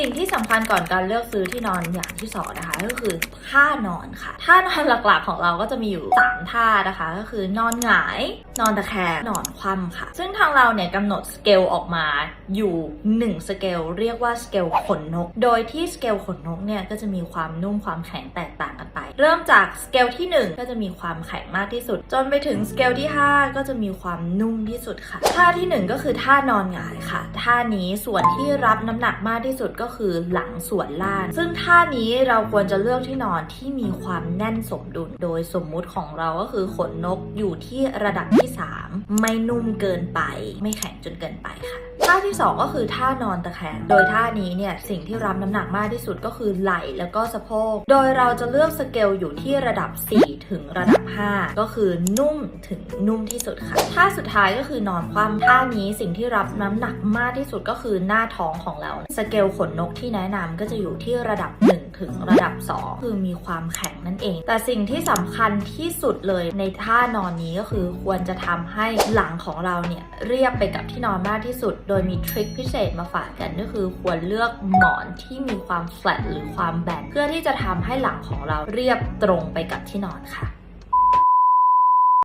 สิ่งที่สำคัญก่อนการเลือกซื้อที่นอนอย่างที่สองนะคะ ก็คือท่านอนค่ะท่านอนหลักๆของเราก็จะมีอยู่ 3 ท่านะคะ ก็คือนอนหงาย นอนตะแคงนอนคว่ำค่ะ ซึ่งทางเราเนี่ยกำหนดสเกลออกมาอยู่ 1 สเกลเรียกว่าสเกลขนนก โดยที่สเกลขนนกเนี่ยก็จะมีความนุ่มความแข็งแตกต่างกันไป เริ่มจากสเกลที่ 1 ก็จะมีความแข็งมากที่สุด จนไปถึงสเกลที่ 5 ก็จะมีความนุ่มที่สุดค่ะ ท่าที่ 1 ก็คือท่านอนหงายค่ะ ท่านี้ส่วนที่รับน้ำหนักมากที่สุดก็คือหลังส่วนล่าง ซึ่งท่านี้เราควรจะเลือกที่นอนที่มีความแน่นสมดุล โดยสมมุติของเราก็คือขนนกอยู่ที่ระดับที่ 3 ไม่นุ่มเกินไป ไม่แข็งจนเกินไปค่ะท่าที่ 2 ก็คือท่านอนตะแคง โดยท่านี้เนี่ยสิ่งที่รับน้ำหนักมากที่สุดก็คือไหล่แล้วก็สะโพก โดยเราจะเลือกสเกลอยู่ที่ระดับ 4 ถึงระดับ 5 ก็คือนุ่มถึงนุ่มที่สุดค่ะท่าสุดท้ายก็คือนอนคว่ำท่านี้สิ่งที่รับน้ำหนักมากที่สุดก็คือหน้าท้องของเราสเกลขนนกที่แนะนำก็จะอยู่ที่ระดับ 1 ถึงระดับ 2 คือมีความแข็งนั่นเอง แต่สิ่งที่สำคัญที่สุดเลยในท่านอนนี้ก็คือควรจะทำให้หลังของเราเนี่ยเรียบไปกับที่นอนมากที่สุด โดยมีทริคพิเศษมาฝากกันก็คือควรเลือกหมอนที่มีความแฟลตหรือความแบนเพื่อที่จะทำให้หลังของเราเรียบบตรงไปกับที่นอนค่ะ